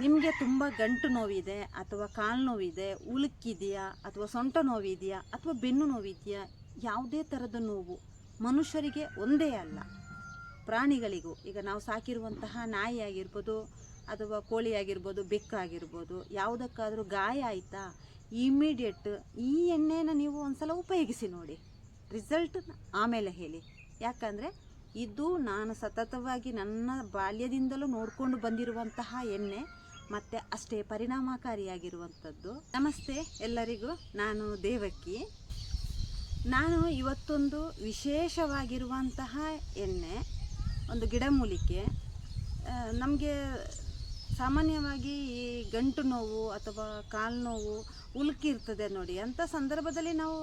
ನಿಮಗೆ ತುಂಬ ಗಂಟು ನೋವಿದೆ ಅಥವಾ ಕಾಲು ನೋವಿದೆ ಉಳುಕಿದೆಯಾ ಅಥವಾ ಸೊಂಟ ನೋವಿದೆಯಾ ಅಥವಾ ಬೆನ್ನು ನೋವಿದೆಯಾ? ಯಾವುದೇ ಥರದ ನೋವು ಮನುಷ್ಯರಿಗೆ ಒಂದೇ ಅಲ್ಲ. ಪ್ರಾಣಿಗಳಿಗೂ, ಈಗ ನಾವು ಸಾಕಿರುವಂತಹ ನಾಯಿ ಆಗಿರ್ಬೋದು ಅಥವಾ ಕೋಳಿ ಆಗಿರ್ಬೋದು ಬೆಕ್ಕಾಗಿರ್ಬೋದು ಯಾವುದಕ್ಕಾದರೂ ಗಾಯ ಆಯಿತಾ? ಇಮಿಡಿಯೇಟ್ ಈ ಎಣ್ಣೆನ ನೀವು ಒಂದ್ಸಲ ಉಪಯೋಗಿಸಿ ನೋಡಿ. ರಿಸಲ್ಟ್ ಆಮೇಲೆ ಹೇಳಿ. ಯಾಕಂದರೆ ಇದು ನಾನು ಸತತವಾಗಿ ನನ್ನ ಬಾಲ್ಯದಿಂದಲೂ ನೋಡಿಕೊಂಡು ಬಂದಿರುವಂತಹ ಎಣ್ಣೆ. ಮತ್ತು ಅಷ್ಟೇ ಪರಿಣಾಮಕಾರಿಯಾಗಿರುವಂಥದ್ದು. ನಮಸ್ತೆ ಎಲ್ಲರಿಗೂ, ನಾನು ದೇವಕ್ಕಿ. ನಾನು ಇವತ್ತೊಂದು ವಿಶೇಷವಾಗಿರುವಂತಹ ಎಣ್ಣೆ, ಒಂದು ಗಿಡಮೂಲಿಕೆ ನಮಗೆ ಸಾಮಾನ್ಯವಾಗಿ ಈ ಗಂಟು ನೋವು ಅಥವಾ ಕಾಲು ನೋವು ಉಲ್ಕಿರ್ತದೆ ನೋಡಿ. ಅಂಥ ಸಂದರ್ಭದಲ್ಲಿ ನಾವು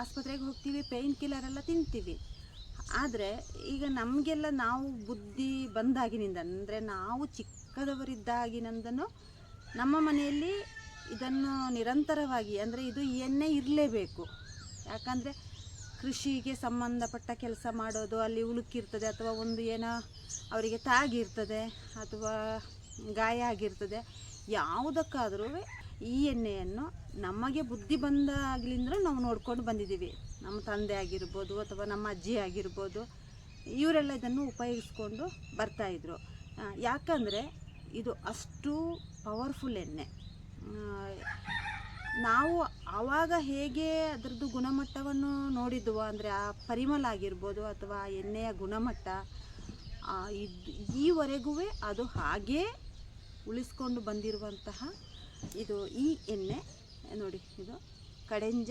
ಆಸ್ಪತ್ರೆಗೆ ಹೋಗ್ತೀವಿ ಪೇಯ್ನ್ ಕಿಲ್ಲರ್ ಎಲ್ಲ ತಿಂತೀವಿ. ಆದರೆ ಈಗ ನಮಗೆಲ್ಲ ನಾವು ಬುದ್ಧಿ ಬಂದಾಗಿನಿಂದ, ಅಂದರೆ ನಾವು ಚಿಕ್ಕದವರಿದ್ದಾಗಿನಿಂದನೂ ನಮ್ಮ ಮನೆಯಲ್ಲಿ ಇದನ್ನು ನಿರಂತರವಾಗಿ, ಅಂದರೆ ಇದು ಎಣ್ಣೆ ಇರಲೇಬೇಕು. ಯಾಕಂದರೆ ಕೃಷಿಗೆ ಸಂಬಂಧಪಟ್ಟ ಕೆಲಸ ಮಾಡೋದು, ಅಲ್ಲಿ ಉಳುಕಿರ್ತದೆ, ಅಥವಾ ಒಂದು ಏನೋ ಅವರಿಗೆ ತಾಗಿರ್ತದೆ, ಅಥವಾ ಗಾಯ ಆಗಿರ್ತದೆ, ಯಾವುದಕ್ಕಾದರೂ ಈ ಎಣ್ಣೆಯನ್ನು ನಮಗೆ ಬುದ್ಧಿ ಬಂದಾಗ್ಲಿಂದಲೂ ನಾವು ನೋಡ್ಕೊಂಡು ಬಂದಿದ್ದೀವಿ. ನಮ್ಮ ತಂದೆ ಆಗಿರ್ಬೋದು, ಅಥವಾ ನಮ್ಮ ಅಜ್ಜಿ ಆಗಿರ್ಬೋದು, ಇವರೆಲ್ಲ ಇದನ್ನು ಉಪಯೋಗಿಸ್ಕೊಂಡು ಬರ್ತಾಯಿದ್ರು ಯಾಕಂದರೆ ಇದು ಅಷ್ಟು ಪವರ್ಫುಲ್ ಎಣ್ಣೆ. ನಾವು ಆವಾಗ ಹೇಗೆ ಅದರದ್ದು ಗುಣಮಟ್ಟವನ್ನು ನೋಡಿದ್ವು ಅಂದರೆ ಆ ಪರಿಮಳ ಆಗಿರ್ಬೋದು ಅಥವಾ ಆ ಎಣ್ಣೆಯ ಗುಣಮಟ್ಟ ಇದು ಈವರೆಗೂ ಅದು ಹಾಗೇ ಉಳಿಸ್ಕೊಂಡು ಬಂದಿರುವಂತಹ ಇದು ಈ ಎಣ್ಣೆ. ನೋಡಿ, ಇದು ಕಡೆಂಜ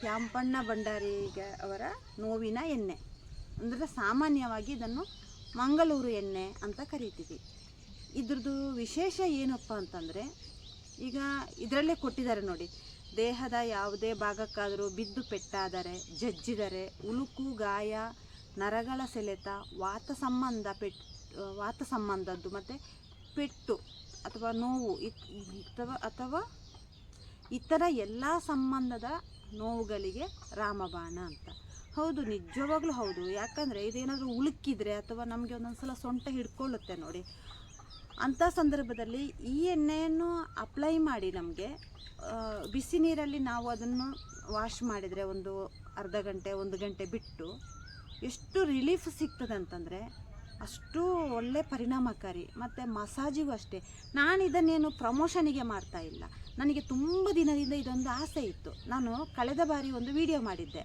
ತ್ಯಾಂಪಣ್ಣ ಭಂಡಾರಿಗೆ ಅವರ ನೋವಿನ ಎಣ್ಣೆ. ಅಂದರೆ ಸಾಮಾನ್ಯವಾಗಿ ಇದನ್ನು ಮಂಗಳೂರು ಎಣ್ಣೆ ಅಂತ ಕರಿತೀವಿ. ಇದ್ರದ್ದು ವಿಶೇಷ ಏನಪ್ಪ ಅಂತಂದರೆ, ಈಗ ಇದರಲ್ಲೇ ಕೊಟ್ಟಿದ್ದಾರೆ ನೋಡಿ, ದೇಹದ ಯಾವುದೇ ಭಾಗಕ್ಕಾದರೂ ಬಿದ್ದು ಪೆಟ್ಟಾದರೆ, ಜಜ್ಜಿದರೆ ಉಳುಕು ಗಾಯ, ನರಗಳ ಸೆಳೆತ, ವಾತ ಸಂಬಂಧ ಪೆಟ್, ವಾತ ಸಂಬಂಧದ್ದು ಮತ್ತು ಪೆಟ್ಟು ಅಥವಾ ನೋವು ಅಥವಾ ಅಥವಾ ಇತರ ಎಲ್ಲ ಸಂಬಂಧದ ನೋವುಗಳಿಗೆ ರಾಮಬಾಣ ಅಂತ. ಹೌದು, ನಿಜವಾಗ್ಲೂ ಹೌದು. ಯಾಕಂದರೆ ಇದೇನಾದರೂ ಉಳುಕಿದ್ರೆ ಅಥವಾ ನಮಗೆ ಒಂದೊಂದು ಸಲ ಸೊಂಟ ಹಿಡ್ಕೊಳ್ಳುತ್ತೆ ನೋಡಿ ಅಂಥ ಸಂದರ್ಭದಲ್ಲಿ ಈ ಎಣ್ಣೆಯನ್ನು ಅಪ್ಲೈ ಮಾಡಿ ನಮಗೆ ಬಿಸಿ ನೀರಲ್ಲಿ ನಾವು ಅದನ್ನು ವಾಶ್ ಮಾಡಿದರೆ ಒಂದು ಅರ್ಧ ಗಂಟೆ, ಒಂದು ಗಂಟೆ ಬಿಟ್ಟು ಎಷ್ಟು ರಿಲೀಫ್ ಸಿಗ್ತದೆ ಅಂತಂದರೆ ಅಷ್ಟು ಒಳ್ಳೆ ಪರಿಣಾಮಕಾರಿ, ಮತ್ತು ಮಸಾಜಿಗೂ ಅಷ್ಟೇ. ನಾನು ಇದನ್ನೇನು ಪ್ರಮೋಷನಿಗೆ ಮಾಡ್ತಾ ಇಲ್ಲ. ನನಗೆ ತುಂಬ ದಿನದಿಂದ ಇದೊಂದು ಆಸೆ ಇತ್ತು. ನಾನು ಕಳೆದ ಬಾರಿ ಒಂದು ವಿಡಿಯೋ ಮಾಡಿದ್ದೆ.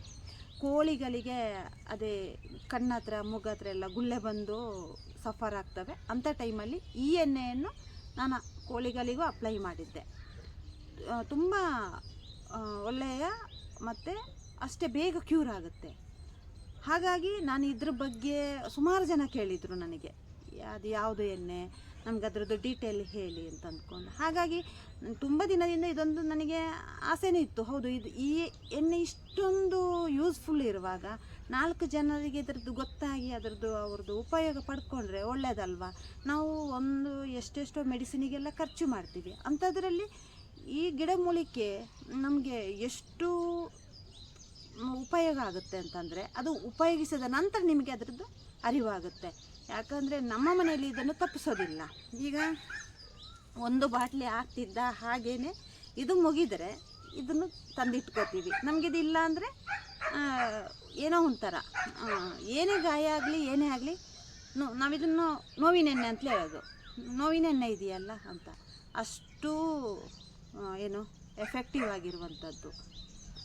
ಕೋಳಿಗಳಿಗೆ ಅದೇ ಕಣ್ಣತ್ರ ಮೂಗತ್ರ ಎಲ್ಲ ಗುಳ್ಳೆ ಬಂದು ಸಫರ್ ಆಗ್ತವೆ. ಅಂಥ ಟೈಮಲ್ಲಿ ಈ ಎಣ್ಣೆಯನ್ನು ನಾನು ಕೋಳಿಗಳಿಗೂ ಅಪ್ಲೈ ಮಾಡಿದ್ದೆ. ತುಂಬ ಒಳ್ಳೆಯ ಮತ್ತು ಅಷ್ಟೇ ಬೇಗ ಕ್ಯೂರ್ ಆಗುತ್ತೆ. ಹಾಗಾಗಿ ನಾನು ಇದ್ರ ಬಗ್ಗೆ ಸುಮಾರು ಜನ ಕೇಳಿದರು ನನಗೆ. ಅದು ಯಾವುದು ಎಣ್ಣೆ, ನಮ್ಗೆ ಅದರದ್ದು ಡೀಟೇಲ್ ಹೇಳಿ ಅಂತ ಅಂದ್ಕೊಂಡು. ಹಾಗಾಗಿ ತುಂಬ ದಿನದಿಂದ ಇದೊಂದು ನನಗೆ ಆಸೆನೇ ಇತ್ತು. ಹೌದು, ಇದು ಈ ಎಣ್ಣೆ ಇಷ್ಟೊಂದು ಯೂಸ್ಫುಲ್ ಇರುವಾಗ ನಾಲ್ಕು ಜನರಿಗೆ ಇದರದ್ದು ಗೊತ್ತಾಗಿ ಅದರದ್ದು ಅವ್ರದ್ದು ಉಪಯೋಗ ಪಡ್ಕೊಂಡ್ರೆ ಒಳ್ಳೆಯದಲ್ವಾ ನಾವು ಒಂದು ಎಷ್ಟೆಷ್ಟೋ ಮೆಡಿಸಿನಿಗೆಲ್ಲ ಖರ್ಚು ಮಾಡ್ತೀವಿ. ಅಂಥದ್ರಲ್ಲಿ ಈ ಗಿಡಮೂಲಿಕೆ ನಮಗೆ ಎಷ್ಟು ಉಪಯೋಗ ಆಗುತ್ತೆ ಅಂತಂದರೆ ಅದು ಉಪಯೋಗಿಸಿದ ನಂತರ ನಿಮಗೆ ಅದರದ್ದು ಅರಿವಾಗುತ್ತೆ. ಯಾಕಂದರೆ ನಮ್ಮ ಮನೆಯಲ್ಲಿ ಇದನ್ನು ತಪ್ಪಿಸೋದಿಲ್ಲ. ಈಗ ಒಂದು ಬಾಟ್ಲಿ ಆಗ್ತಿದ್ದ ಹಾಗೇ ಇದು ಮುಗಿದರೆ ಇದನ್ನು ತಂದಿಟ್ಕೋತೀವಿ. ನಮಗಿದು ಇಲ್ಲ ಅಂದರೆ ಏನೋ ಒಂಥರ. ಏನೇ ಗಾಯ ಆಗಲಿ, ಏನೇ ಆಗಲಿ, ನೋ, ನಾವಿದನ್ನು ನೋವಿನ ಎಣ್ಣೆ ಅಂತಲೇ ಹೇಳೋದು. ನೋವಿನೆಣ್ಣೆ ಇದೆಯಲ್ಲ ಅಂತ. ಅಷ್ಟು ಏನು ಎಫೆಕ್ಟಿವ್ ಆಗಿರುವಂಥದ್ದು.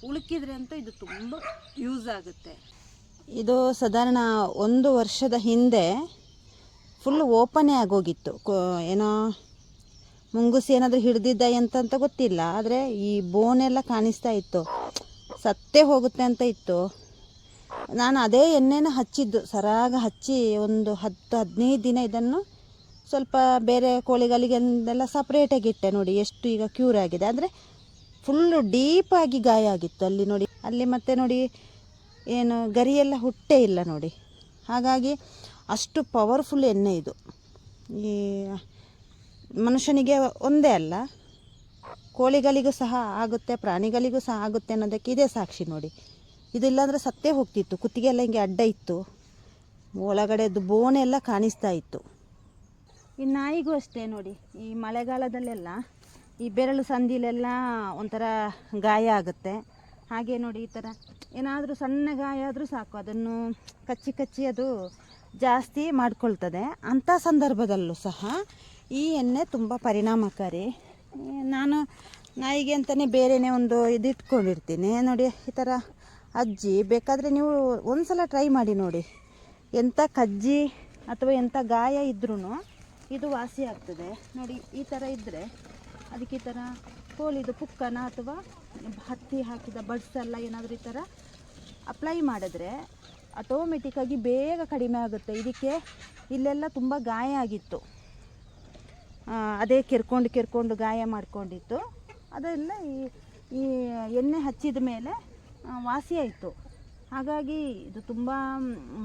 ಉಳುಕಿದ್ರೆ ಅಂತೂ ಇದು ತುಂಬ ಯೂಸ್ ಆಗುತ್ತೆ. ಇದು ಸಾಧಾರಣ ಒಂದು ವರ್ಷದ ಹಿಂದೆ ಫುಲ್ ಓಪನೇ ಆಗೋಗಿತ್ತು. ಕೋ- ಏನೋ ಮುಂಗುಸಿ ಏನಾದರೂ ಹಿಡ್ದಿದ್ದ ಎಂತಂತ ಗೊತ್ತಿಲ್ಲ. ಆದರೆ ಈ ಬೋನೆಲ್ಲ ಕಾಣಿಸ್ತಾ ಇತ್ತು. ಸತ್ತೇ ಹೋಗುತ್ತೆ ಅಂತ ಇತ್ತು. ನಾನು ಅದೇ ಎಣ್ಣೆನ ಹಚ್ಚಿದ್ದು. ಸರಾಗ ಹಚ್ಚಿ ಒಂದು ಹತ್ತು, ಹದಿನೈದು ದಿನ ಇದನ್ನು ಸ್ವಲ್ಪ ಬೇರೆ ಕೋಳಿಗಳಿಗೆಲ್ಲ ಸಪ್ರೇಟಾಗಿ ಇಟ್ಟೆ ನೋಡಿ, ಎಷ್ಟು ಈಗ ಕ್ಯೂರ್ ಆಗಿದೆ. ಅಂದರೆ ಫುಲ್ಲು ಡೀಪಾಗಿ ಗಾಯ ಆಗಿತ್ತು. ಅಲ್ಲಿ ನೋಡಿ, ಅಲ್ಲಿ ಮತ್ತೆ ನೋಡಿ ಏನು ಗರಿಯೆಲ್ಲ ಹುಟ್ಟೇ ಇಲ್ಲ ನೋಡಿ. ಹಾಗಾಗಿ ಅಷ್ಟು ಪವರ್ಫುಲ್ ಎಣ್ಣೆ ಇದು. ಈ ಮನುಷ್ಯನಿಗೆ ಒಂದೇ ಅಲ್ಲ, ಕೋಳಿಗಳಿಗೂ ಸಹ ಆಗುತ್ತೆ, ಪ್ರಾಣಿಗಳಿಗೂ ಸಹ ಆಗುತ್ತೆ ಅನ್ನೋದಕ್ಕೆ ಇದೇ ಸಾಕ್ಷಿ ನೋಡಿ. ಇದಿಲ್ಲಾಂದರೆ ಸತ್ತೇ ಹೋಗ್ತಿತ್ತು ಕುತ್ತಿಗೆ ಎಲ್ಲ ಹಿಂಗೆ ಅಡ್ಡ ಇತ್ತು. ಒಳಗಡೆದು ಬೋನೆ ಎಲ್ಲ ಕಾಣಿಸ್ತಾ ಇತ್ತು. ಈ ನಾಯಿಗೂ ಅಷ್ಟೇ ನೋಡಿ, ಈ ಮಳೆಗಾಲದಲ್ಲೆಲ್ಲ ಈ ಬೆರಳು ಸಂದಿಲೆಲ್ಲ ಒಂಥರ ಗಾಯ ಆಗುತ್ತೆ. ಹಾಗೆ ನೋಡಿ ಈ ಥರ ಏನಾದರೂ ಸಣ್ಣ ಗಾಯ ಆದರೂ ಸಾಕು. ಅದನ್ನು ಕಚ್ಚಿ ಕಚ್ಚಿ ಅದು ಜಾಸ್ತಿ ಮಾಡ್ಕೊಳ್ತದೆ. ಅಂಥ ಸಂದರ್ಭದಲ್ಲೂ ಸಹ ಈ ಎಣ್ಣೆ ತುಂಬ ಪರಿಣಾಮಕಾರಿ. ನಾನು ನಾಯಿಗೆ ಅಂತಲೇ ಬೇರೆಯೇ ಒಂದು ಇದು ಇಟ್ಕೊಂಡಿರ್ತೀನಿ ನೋಡಿ, ಈ ಥರ ಅಜ್ಜಿ, ಬೇಕಾದರೆ ನೀವು ಒಂದು ಸಲ ಟ್ರೈ ಮಾಡಿ ನೋಡಿ. ಎಂಥ ಕಜ್ಜಿ ಅಥವಾ ಎಂಥ ಗಾಯ ಇದ್ರೂ ಇದು ವಾಸಿ ಆಗ್ತದೆ. ನೋಡಿ, ಈ ಥರ ಇದ್ದರೆ ಅದಕ್ಕೆ ಈ ಥರ ಕೋಳಿದು ಪುಕ್ಕನ ಅಥವಾ ಹತ್ತಿ ಹಾಕಿದ ಬಡ್ಸ್ ಎಲ್ಲ ಏನಾದರೂ ಈ ಥರ ಅಪ್ಲೈ ಮಾಡಿದ್ರೆ ಆಟೋಮೆಟಿಕ್ಕಾಗಿ ಬೇಗ ಕಡಿಮೆ ಆಗುತ್ತೆ. ಇದಕ್ಕೆ ಇಲ್ಲೆಲ್ಲ ತುಂಬ ಗಾಯ ಆಗಿತ್ತು. ಅದೇ ಕೆರ್ಕೊಂಡು ಕೆರ್ಕೊಂಡು ಗಾಯ ಮಾಡ್ಕೊಂಡಿತ್ತು. ಅದೆಲ್ಲ ಈ ಈ ಎಣ್ಣೆ ಹಚ್ಚಿದ ಮೇಲೆ ವಾಸಿಯಾಯಿತು ಹಾಗಾಗಿ ಇದು ತುಂಬ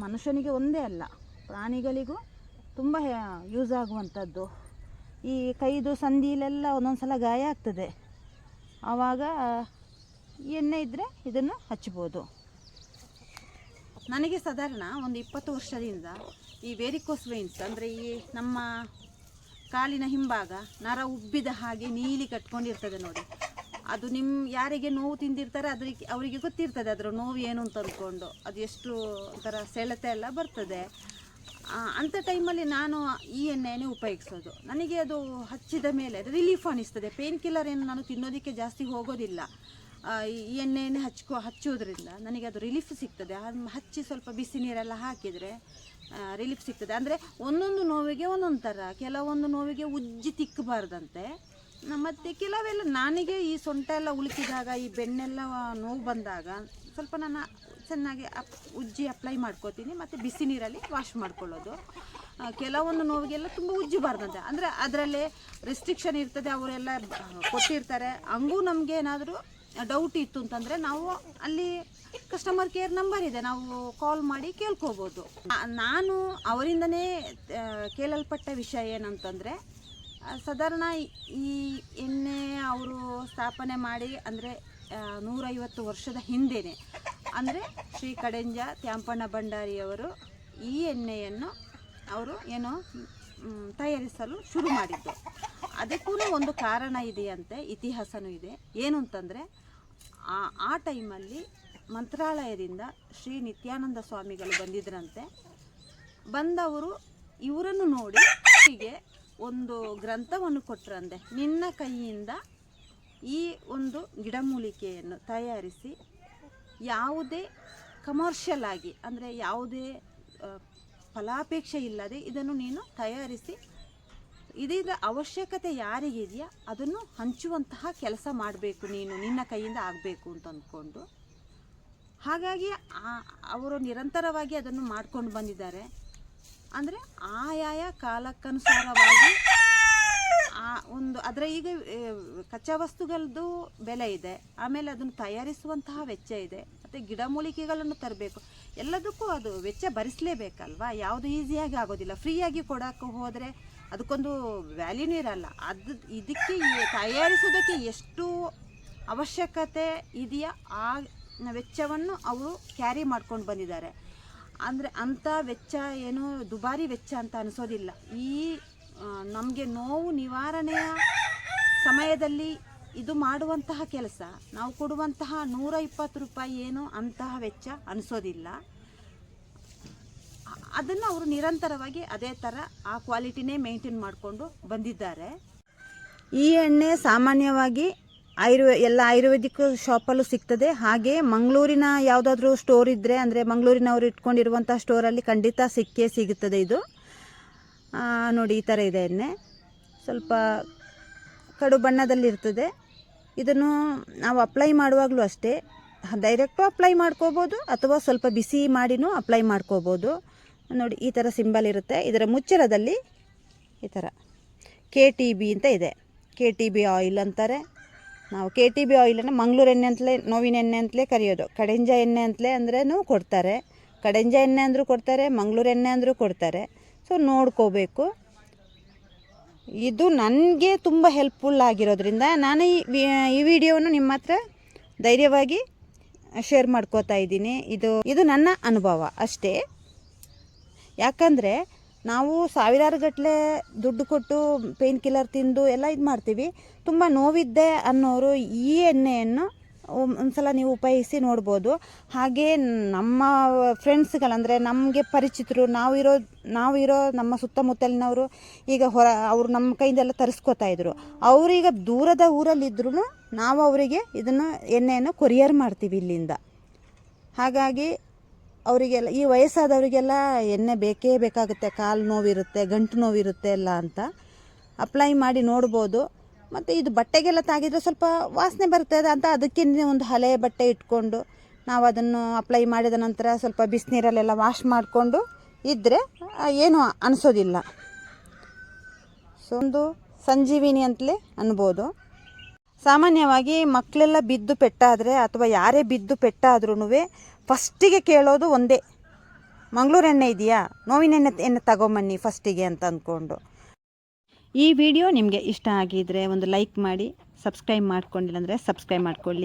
ಮನುಷ್ಯನಿಗೆ ಒಂದೇ ಅಲ್ಲ, ಪ್ರಾಣಿಗಳಿಗೂ ತುಂಬ ಯೂಸ್ ಆಗುವಂಥದ್ದು. ಈ ಕೈದು ಸಂದಿಲೆಲ್ಲ ಒಂದೊಂದು ಸಲ ಗಾಯ ಆಗ್ತದೆ. ಆವಾಗ ಎಣ್ಣೆ ಇದ್ದರೆ ಇದನ್ನು ಹಚ್ಬೋದು. ನನಗೆ ಸಾಧಾರಣ ಒಂದು ಇಪ್ಪತ್ತು ವರ್ಷದಿಂದ ಈ ವೇರಿಕೋಸ್ ವೈನ್ಸ್ ಅಂದರೆ ಈ ನಮ್ಮ ಕಾಲಿನ ಹಿಂಭಾಗ ನರ ಉಬ್ಬಿದ ಹಾಗೆ ನೀಲಿ ಕಟ್ಕೊಂಡಿರ್ತದೆ ನೋಡಿ. ಅದು ನಿಮ್ಮ ಯಾರಿಗೆ ನೋವು ತಿಂದಿರ್ತಾರೆ ಅದಕ್ಕೆ ಅವರಿಗೆ ಗೊತ್ತಿರ್ತದೆ ಅದರ ನೋವು ಏನು ಅಂತ ಅಂದ್ಕೊಂಡು. ಅದು ಎಷ್ಟು ಒಂಥರ ಸೆಳೆತ ಎಲ್ಲ ಬರ್ತದೆ. ಅಂಥ ಟೈಮಲ್ಲಿ ನಾನು ಈ ಎಣ್ಣೆಯನ್ನೇ ಉಪಯೋಗಿಸೋದು. ನನಗೆ ಅದು ಹಚ್ಚಿದ ಮೇಲೆ ಅದು ರಿಲೀಫ್ ಅನಿಸ್ತದೆ ಪೇನ್ ಕಿಲ್ಲರ್ ಏನು ನಾನು ತಿನ್ನೋದಕ್ಕೆ ಜಾಸ್ತಿ ಹೋಗೋದಿಲ್ಲ. ಈ ಎಣ್ಣೆಯನ್ನೇ ಹಚ್ಕೊ ಹಚ್ಚೋದ್ರಿಂದ ನನಗೆ ಅದು ರಿಲೀಫ್ ಸಿಗ್ತದೆ. ಹಚ್ಚಿ ಸ್ವಲ್ಪ ಬಿಸಿ ನೀರೆಲ್ಲ ಹಾಕಿದರೆ ರಿಲೀಫ್ ಸಿಗ್ತದೆ. ಅಂದರೆ ಒಂದೊಂದು ನೋವಿಗೆ ಒಂದೊಂದು ಥರ ಕೆಲವೊಂದು ನೋವಿಗೆ ಉಜ್ಜಿ ತಿಕ್ಕಬಾರ್ದಂತೆ. ಮತ್ತು ಮತ್ತೆ ಕೆಲವೆಲ್ಲ, ನನಗೆ ಈ ಸೊಂಟ ಎಲ್ಲ ಉಳುಕಿದಾಗ ಈ ಬೆನ್ನೆಲ್ಲ ನೋವು ಬಂದಾಗ ಸ್ವಲ್ಪ ನಾನು ಚೆನ್ನಾಗಿ ಅಪ್ ಉಜ್ಜಿ ಅಪ್ಲೈ ಮಾಡ್ಕೋತೀನಿ. ಮತ್ತು ಬಿಸಿ ನೀರಲ್ಲಿ ವಾಶ್ ಮಾಡ್ಕೊಳ್ಳೋದು. ಕೆಲವೊಂದು ನೋವಿಗೆಲ್ಲ ತುಂಬ ಉಜ್ಜಬಾರ್ದಂತೆ. ಅಂದರೆ ಅದರಲ್ಲೇ ರೆಸ್ಟ್ರಿಕ್ಷನ್ ಇರ್ತದೆ, ಅವರೆಲ್ಲ ಕೊಟ್ಟಿರ್ತಾರೆ. ಹಂಗೂ ನಮಗೆ ಏನಾದರೂ ಡೌಟ್ ಇತ್ತು ಅಂತಂದರೆ ನಾವು ಅಲ್ಲಿ ಕಸ್ಟಮರ್ ಕೇರ್ ನಂಬರ್ ಇದೆ. ನಾವು ಕಾಲ್ ಮಾಡಿ ಕೇಳ್ಕೋಬೋದು. ನಾನು ಅವರಿಂದನೇ ಕೇಳಲ್ಪಟ್ಟ ವಿಷಯ ಏನಂತಂದರೆ ಸಾಧಾರಣ ಈ ಎಣ್ಣೆ ಅವರು ಸ್ಥಾಪನೆ ಮಾಡಿ, ಅಂದರೆ ನೂರೈವತ್ತು ವರ್ಷದ ಹಿಂದೆಯೇ ಅಂದರೆ ಶ್ರೀ ಕಡೆಂಜ ತ್ಯಾಂಪಣ್ಣ ಭಂಡಾರಿಯವರು ಈ ಎಣ್ಣೆಯನ್ನು ಅವರು ಏನು ತಯಾರಿಸಲು ಶುರು ಮಾಡಿದ್ದು. ಅದಕ್ಕೂ ಒಂದು ಕಾರಣ ಇದೆಯಂತೆ, ಇತಿಹಾಸನೂ ಇದೆ. ಏನು ಅಂತಂದರೆ, ಆ ಆ ಟೈಮಲ್ಲಿ ಮಂತ್ರಾಲಯದಿಂದ ಶ್ರೀ ನಿತ್ಯಾನಂದ ಸ್ವಾಮಿಗಳು ಬಂದಿದ್ರಂತೆ. ಬಂದವರು ಇವರನ್ನು ನೋಡಿ ಹೀಗೆ ಒಂದು ಗ್ರಂಥವನ್ನು ಕೊಟ್ಟರಂತೆ ನಿನ್ನ ಕೈಯಿಂದ ಈ ಒಂದು ಗಿಡಮೂಲಿಕೆಯನ್ನು ತಯಾರಿಸಿ ಯಾವುದೇ ಕಮರ್ಷಿಯಲ್ ಆಗಿ, ಅಂದರೆ ಯಾವುದೇ ಫಲಾಪೇಕ್ಷೆ ಇಲ್ಲದೆ ಇದನ್ನು ನೀನು ತಯಾರಿಸಿ ಇದರ ಅವಶ್ಯಕತೆ ಯಾರಿಗಿದೆಯಾ ಅದನ್ನು ಹಂಚುವಂತಹ ಕೆಲಸ ಮಾಡಬೇಕು ನೀನು, ನಿನ್ನ ಕೈಯಿಂದ ಆಗಬೇಕು ಅಂತ ಅಂದ್ಕೊಂಡು. ಹಾಗಾಗಿ ಅವರು ನಿರಂತರವಾಗಿ ಅದನ್ನು ಮಾಡ್ಕೊಂಡು ಬಂದಿದ್ದಾರೆ. ಅಂದರೆ ಆಯಾಯ ಕಾಲಕ್ಕನುಸಾರವಾಗಿ ಆ ಒಂದು ಅದರ ಈಗ ಕಚ್ಚಾ ವಸ್ತುಗಳದ್ದು ಬೆಲೆ ಇದೆ. ಆಮೇಲೆ ಅದನ್ನು ತಯಾರಿಸುವಂತಹ ವೆಚ್ಚ ಇದೆ. ಮತ್ತು ಗಿಡಮೂಲಿಕೆಗಳನ್ನು ತರಬೇಕು. ಎಲ್ಲದಕ್ಕೂ ಅದು ವೆಚ್ಚ ಭರಿಸಲೇಬೇಕಲ್ವಾ? ಯಾವುದು ಈಸಿಯಾಗಿ ಆಗೋದಿಲ್ಲ. ಫ್ರೀಯಾಗಿ ಕೊಡೋಕ್ಕೆ ಹೋದರೆ ಅದಕ್ಕೊಂದು ವ್ಯಾಲ್ಯೂನೇ ಇರಲ್ಲ. ಅದು, ಇದಕ್ಕೆ ತಯಾರಿಸೋದಕ್ಕೆ ಎಷ್ಟು ಅವಶ್ಯಕತೆ ಇದೆಯಾ? ಆ ವೆಚ್ಚವನ್ನು ಅವರು ಕ್ಯಾರಿ ಮಾಡ್ಕೊಂಡು ಬಂದಿದ್ದಾರೆ. ಅಂದರೆ ಅಂಥ ವೆಚ್ಚ ಏನು ದುಬಾರಿ ವೆಚ್ಚ ಅಂತ ಅನಿಸೋದಿಲ್ಲ. ಈ ನಮಗೆ ನೋವು ನಿವಾರಣೆಯ ಸಮಯದಲ್ಲಿ ಇದು ಮಾಡುವಂತಹ ಕೆಲಸ. ನಾವು ಕೊಡುವಂತಹ ನೂರ ಇಪ್ಪತ್ತು ರೂಪಾಯಿ ಏನು ಅಂತಹ ವೆಚ್ಚ ಅನಿಸೋದಿಲ್ಲ. ಅದನ್ನು ಅವರು ನಿರಂತರವಾಗಿ ಅದೇ ಥರ ಆ ಕ್ವಾಲಿಟಿನೇ ಮೇಂಟೈನ್ ಮಾಡಿಕೊಂಡು ಬಂದಿದ್ದಾರೆ. ಈ ಎಣ್ಣೆ ಸಾಮಾನ್ಯವಾಗಿ ಆಯುರ್ವೇ, ಎಲ್ಲ ಆಯುರ್ವೇದಿಕ್ ಶಾಪಲ್ಲೂ ಸಿಗ್ತದೆ. ಹಾಗೆ ಮಂಗಳೂರಿನ ಯಾವುದಾದ್ರೂ ಸ್ಟೋರ್ ಇದ್ದರೆ ಅಂದರೆ ಮಂಗಳೂರಿನವರು ಇಟ್ಕೊಂಡಿರುವಂಥ ಸ್ಟೋರಲ್ಲಿ ಖಂಡಿತ ಸಿಕ್ಕೇ ಸಿಗುತ್ತದೆ ಇದು. ನೋಡಿ, ಈ ಥರ ಇದೆ ಎಣ್ಣೆ. ಸ್ವಲ್ಪ ಕಡು ಬಣ್ಣದಲ್ಲಿರ್ತದೆ ಇದನ್ನು ನಾವು ಅಪ್ಲೈ ಮಾಡುವಾಗಲೂ ಅಷ್ಟೇ. ಡೈರೆಕ್ಟು ಅಪ್ಲೈ ಮಾಡ್ಕೋಬೋದು, ಅಥವಾ ಸ್ವಲ್ಪ ಬಿಸಿ ಮಾಡಿನೂ ಅಪ್ಲೈ ಮಾಡ್ಕೋಬೋದು. ನೋಡಿ, ಈ ಥರ ಸಿಂಬಲ್ ಇರುತ್ತೆ. ಇದರ ಮುಚ್ಚಳದಲ್ಲಿ ಈ ಥರ ಕೆ ಟಿ ಬಿ ಅಂತ ಇದೆ. ಕೆ ಟಿ ಬಿ ಆಯಿಲ್ ಅಂತಾರೆ. ನಾವು ಕೆ ಟಿ ಬಿ ಆಯಿಲನ್ನು ಮಂಗಳೂರು ಎಣ್ಣೆ ಅಂತಲೇ, ನೋವಿನ ಎಣ್ಣೆ ಅಂತಲೇ ಕರೆಯೋದು. ಕಡೆಂಜ ಎಣ್ಣೆ ಅಂತಲೇ ಅಂದ್ರೂ ಕೊಡ್ತಾರೆ. ಕಡೆಂಜ ಎಣ್ಣೆ ಅಂದರೂ ಕೊಡ್ತಾರೆ, ಮಂಗಳೂರು ಎಣ್ಣೆ ಅಂದರೂ ಕೊಡ್ತಾರೆ. ಸೊ ನೋಡ್ಕೋಬೇಕು. ಇದು ನನಗೆ ತುಂಬ ಹೆಲ್ಪ್ಫುಲ್ ಆಗಿರೋದ್ರಿಂದ ನಾನು ಈ ವಿಡಿಯೋವನ್ನು ನಿಮ್ಮ ಹತ್ರ ಧೈರ್ಯವಾಗಿ ಶೇರ್ ಮಾಡ್ಕೋತಾ ಇದ್ದೀನಿ. ಇದು ಇದು ನನ್ನ ಅನುಭವ ಅಷ್ಟೇ. ಯಾಕಂದರೆ ನಾವು ಸಾವಿರಾರು ಗಟ್ಟಲೆ ದುಡ್ಡು ಕೊಟ್ಟು ಪೇನ್ ಕಿಲ್ಲರ್ ತಿಂದು ಎಲ್ಲ ಇದು ಮಾಡ್ತೀವಿ ತುಂಬ ನೋವಿದ್ದೆ ಅನ್ನೋರು ಈ ಎಣ್ಣೆಯನ್ನು ಒಮ್- ಒಂದ್ಸಲ ನೀವು ಉಪಯೋಗಿಸಿ ನೋಡ್ಬೋದು. ಹಾಗೆ ನಮ್ಮ ಫ್ರೆಂಡ್ಸ್ಗಳಂದರೆ ನಮಗೆ ಪರಿಚಿತರು ನಾವಿರೋ ನಾವಿರೋ ನಮ್ಮ ಸುತ್ತಮುತ್ತಲಿನವರು ಈಗ ಹೊರ, ಅವರು ನಮ್ಮ ಕೈಯಿಂದೆಲ್ಲ ತರಿಸ್ಕೊತಾ ಇದ್ರು. ಅವರೀಗ ದೂರದ ಊರಲ್ಲಿದ್ದರೂ ನಾವು ಅವರಿಗೆ ಇದನ್ನು ಎಣ್ಣೆಯನ್ನು ಕೊರಿಯರ್ ಮಾಡ್ತೀವಿ ಇಲ್ಲಿಂದ. ಹಾಗಾಗಿ ಅವರಿಗೆಲ್ಲ, ಈ ವಯಸ್ಸಾದವರಿಗೆಲ್ಲ ಎಣ್ಣೆ ಬೇಕೇ ಬೇಕಾಗುತ್ತೆ. ಕಾಲು ನೋವಿರುತ್ತೆ, ಗಂಟು ನೋವಿರುತ್ತೆ ಎಲ್ಲ ಅಂತ. ಅಪ್ಲೈ ಮಾಡಿ ನೋಡ್ಬೋದು. ಮತ್ತು ಇದು ಬಟ್ಟೆಗೆಲ್ಲ ತಾಗಿದರೆ ಸ್ವಲ್ಪ ವಾಸನೆ ಬರ್ತದೆ ಅಂತ ಅದಕ್ಕೆ ಒಂದು ಹಳೆ ಬಟ್ಟೆ ಇಟ್ಕೊಂಡು ನಾವು ಅದನ್ನು ಅಪ್ಲೈ ಮಾಡಿದ ನಂತರ ಸ್ವಲ್ಪ ಬಿಸಿನೀರಲ್ಲೆಲ್ಲ ವಾಶ್ ಮಾಡಿಕೊಂಡು ಇದ್ದರೆ ಏನು ಅನಿಸೋದಿಲ್ಲ. ಸೊ ಒಂದು ಸಂಜೀವಿನಿ ಅಂತಲೇ ಅನ್ಬೋದು. ಸಾಮಾನ್ಯವಾಗಿ ಮಕ್ಕಳೆಲ್ಲ ಬಿದ್ದು ಪೆಟ್ಟಾದರೆ ಅಥವಾ ಯಾರೇ ಬಿದ್ದು ಪೆಟ್ಟಾದ್ರೂ ಫಸ್ಟಿಗೆ ಕೇಳೋದು ಒಂದೇ. ಮಂಗಳೂರು ಎಣ್ಣೆ ಇದೆಯಾ? ನೋವಿನ ಎಣ್ಣೆ ಎಣ್ಣೆ ತಗೊಂಬನ್ನಿ ಫಸ್ಟಿಗೆ ಅಂತ ಅಂದ್ಕೊಂಡು ಈ ವಿಡಿಯೋ ನಿಮಗೆ ಇಷ್ಟ ಆಗಿದ್ರೆ ಒಂದು ಲೈಕ್ ಮಾಡಿ ಸಬ್ಸ್ಕ್ರೈಬ್ ಮಾಡ್ಕೊಂಡಿಲ್ಲ ಅಂದರೆ ಸಬ್ಸ್ಕ್ರೈಬ್ ಮಾಡ್ಕೊಳ್ಳಿ.